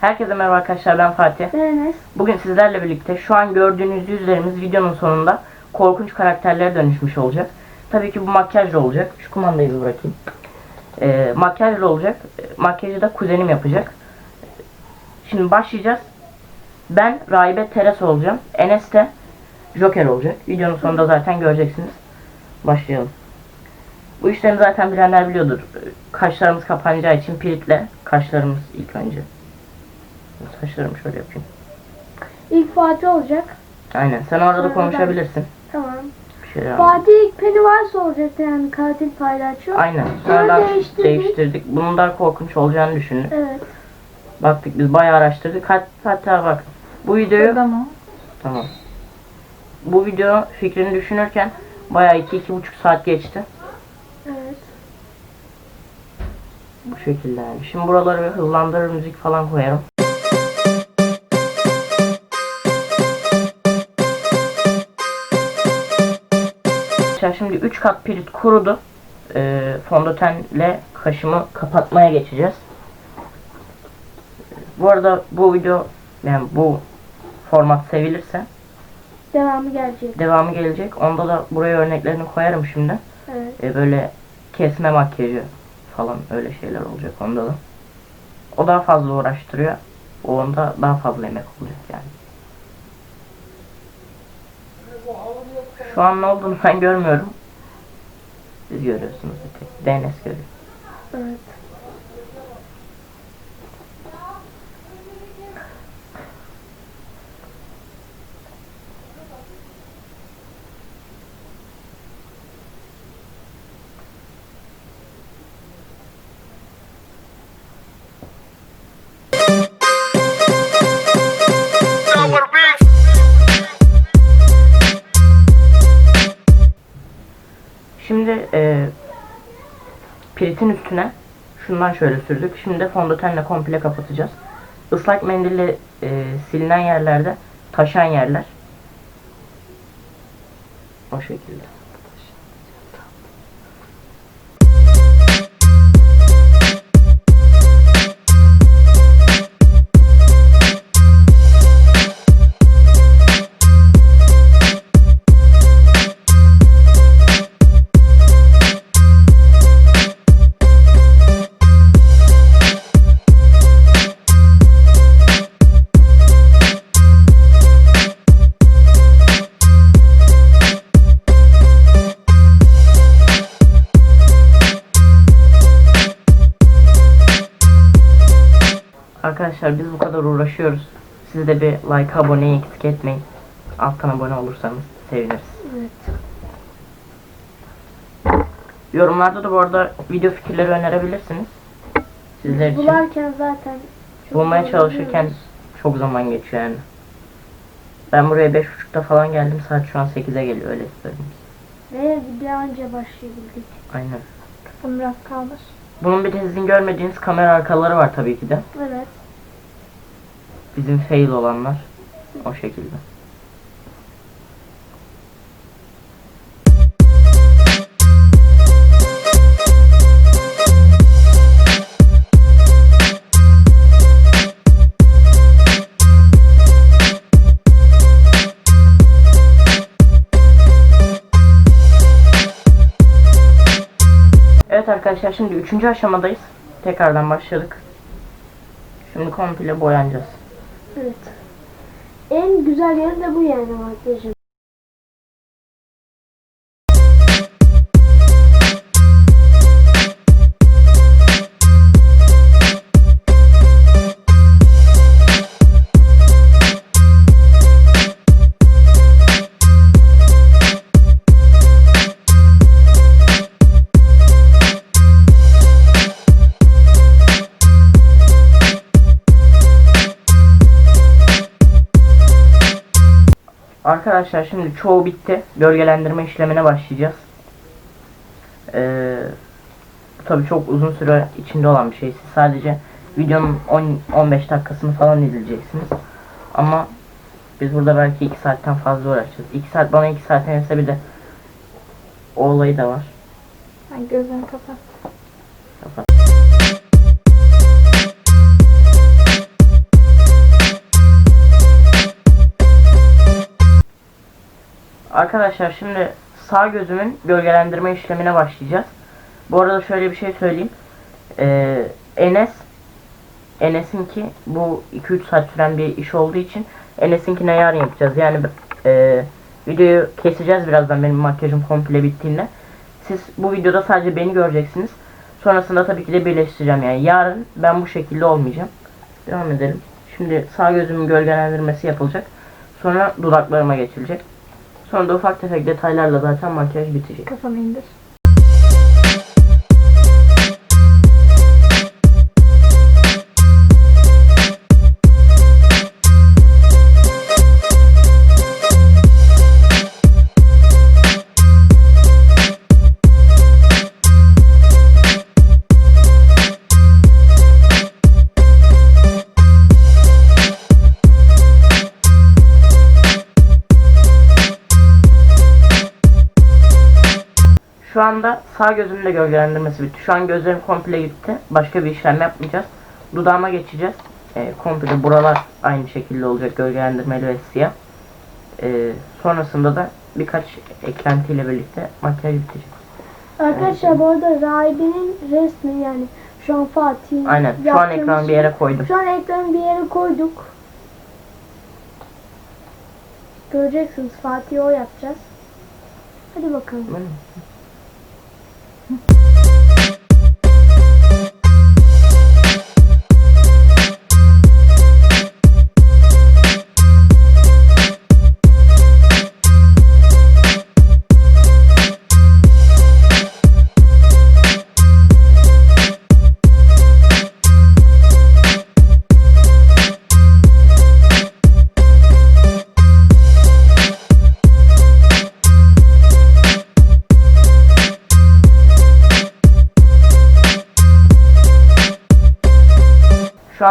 Herkese merhaba arkadaşlar ben Fatih. Ben Enes. Bugün sizlerle birlikte şu an gördüğünüz yüzlerimiz videonun sonunda korkunç karakterlere dönüşmüş olacak. Tabii ki bu makyajla olacak. Şu kumandayı bırakayım. Ee, makyajla olacak. Ee, Makyajı da kuzenim yapacak. Şimdi başlayacağız. Ben Rahibe Teres olacağım. Enes de Joker olacak. Videonun sonunda zaten göreceksiniz. Başlayalım. Bu işlemi zaten bilenler biliyordur. Ee, Kaşlarımız kapanacağı için piritle kaşlarımız ilk önce. Saçlarımı şöyle yapayım. İlk Fatih olacak. Aynen. Sen orada da konuşabilirsin. Tamam. Bir anlat. Fatih ilk Pennywise olacaktı yani katil palyaço. Aynen. Sonra değiştirdik. değiştirdik. Bunun daha korkunç olacağını düşündük. Evet. Baktık biz bayağı araştırdık. Hat- Hatta bak bu videoyu Tamam. tamam. Bu video fikrini düşünürken bayağı iki iki buçuk saat geçti. Evet. Bu şekilde yani. Şimdi buraları bir hızlandırır müzik falan koyarım. Arkadaşlar Şimdi 3 kat pirit kurudu. Ee, fondötenle kaşımı kapatmaya geçeceğiz. Bu arada bu video yani bu format sevilirse Devamı gelecek. devamı gelecek. Onda da buraya örneklerini koyarım şimdi. Evet. E, böyle kesme makyajı falan öyle şeyler olacak onda da. O daha fazla uğraştırıyor. O onda daha fazla emek olacak yani. Şu an ne olduğunu ben görmüyorum. Siz görüyorsunuz. DNS görüyor. Evet. Şimdi e, piritin üstüne şundan şöyle sürdük. Şimdi de fondötenle komple kapatacağız. Islak mendille e, silinen yerlerde taşan yerler. O şekilde. Arkadaşlar biz bu kadar uğraşıyoruz. Siz de bir like, aboneyi eksik etmeyin. Alttan abone olursanız seviniriz. Evet. Yorumlarda da bu arada video fikirleri önerebilirsiniz. Sizler için. Bularken zaten Bulmaya çalışırken çok zaman geçiyor yani. Ben buraya 5.30'da falan geldim. Saat şu an 8'e geliyor öyle söyleyeyim. Ve video anca başlayabildik. Aynen. Kafam biraz kalmış. Bunun bir de sizin görmediğiniz kamera arkaları var tabii ki de. Evet. Bizim fail olanlar. O şekilde. Evet arkadaşlar şimdi üçüncü aşamadayız. Tekrardan başladık. Şimdi komple boyanacağız. Evet. En güzel yeri de bu yani makyajın. Arkadaşlar şimdi çoğu bitti. Gölgelendirme işlemine başlayacağız. Ee, bu tabii çok uzun süre içinde olan bir şey. Siz sadece videonun 10-15 dakikasını falan izleyeceksiniz. Ama biz burada belki 2 saatten fazla uğraşacağız. 2 saat bana 2 saat neyse bir de o olayı da var. Ay kapat. Kapat. Arkadaşlar şimdi sağ gözümün gölgelendirme işlemine başlayacağız. Bu arada şöyle bir şey söyleyeyim. Ee, Enes Enes'inki bu 2-3 saat süren bir iş olduğu için Enes'inkine yarın yapacağız. Yani e, videoyu keseceğiz birazdan benim makyajım komple bittiğinde. Siz bu videoda sadece beni göreceksiniz. Sonrasında tabii ki de birleştireceğim yani. Yarın ben bu şekilde olmayacağım. Devam edelim. Şimdi sağ gözümün gölgelendirmesi yapılacak. Sonra dudaklarıma geçilecek. Sonra da ufak tefek detaylarla zaten makyaj bitecek. Kafanı indir. Şu anda sağ gözümün de gölgelendirmesi bitti. Şu an gözlerim komple gitti. Başka bir işlem yapmayacağız. Dudağıma geçeceğiz. Ee, komple buralar aynı şekilde olacak gölgelendirmeli ve siyah. Ee, sonrasında da birkaç eklentiyle birlikte makyaj bitecek. Arkadaşlar bu arada rahibenin resmi yani şu an Fatih Aynen. Şu an ekranı bir yere koydum. Şu an ekranı bir yere koyduk. Göreceksiniz Fatih o yapacağız. Hadi bakalım.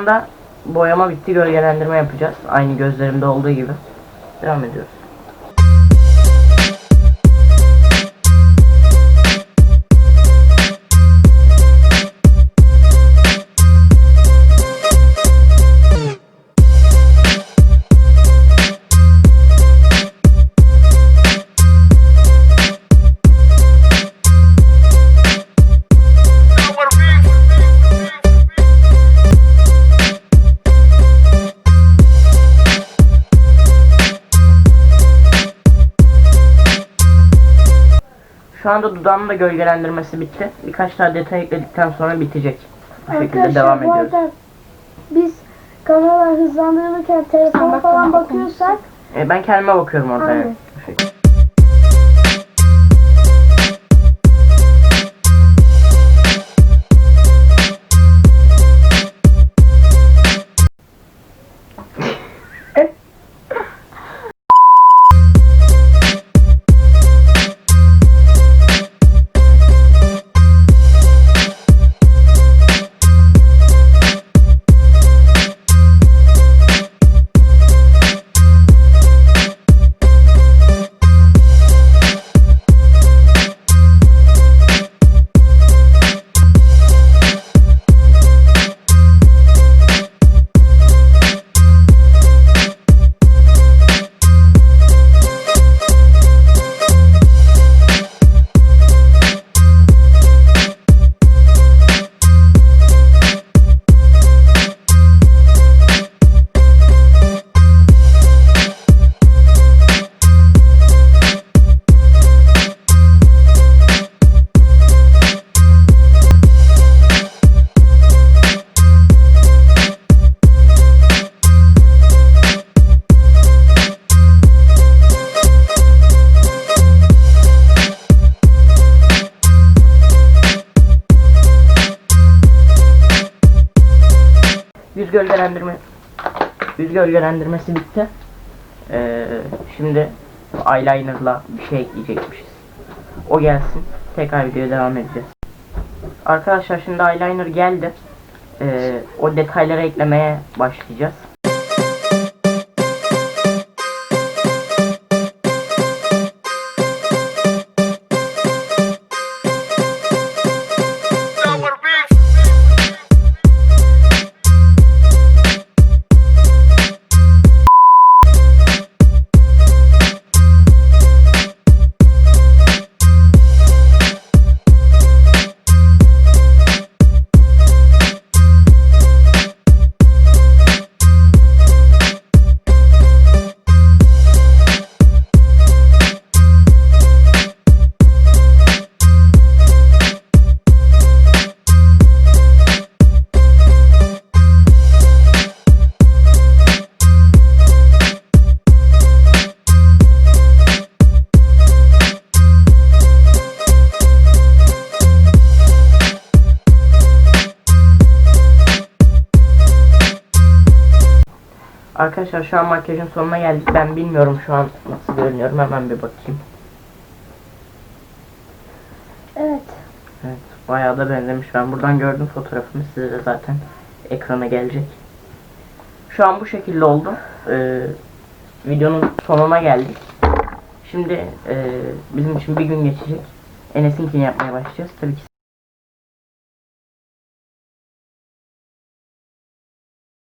Anda boyama bitti. Gölgelendirme yapacağız. Aynı gözlerimde olduğu gibi. Devam ediyoruz. Şu anda dudağımın da gölgelendirmesi bitti. Birkaç daha detay ekledikten sonra bitecek. Bu şekilde Arkadaşlar devam bu ediyoruz. arada biz kameralar hızlandırılırken telefona falan bakıyorsak E, ben kendime bakıyorum orada. Aynen. Yüz gölgelendirme yüz gölgelendirmesi bitti. Ee, şimdi eyelinerla bir şey ekleyecekmişiz. O gelsin. Tekrar videoya devam edeceğiz. Arkadaşlar şimdi eyeliner geldi. Ee, o detayları eklemeye başlayacağız. Arkadaşlar şu an makyajın sonuna geldik. Ben bilmiyorum şu an nasıl görünüyorum. Hemen bir bakayım. Evet. Evet, bayağı da benzemiş. Ben buradan gördüm fotoğrafımı. Size de zaten ekrana gelecek. Şu an bu şekilde oldu. Ee, videonun sonuna geldik. Şimdi e, bizim için bir gün geçecek. Enes'inkini yapmaya başlayacağız. Tabii ki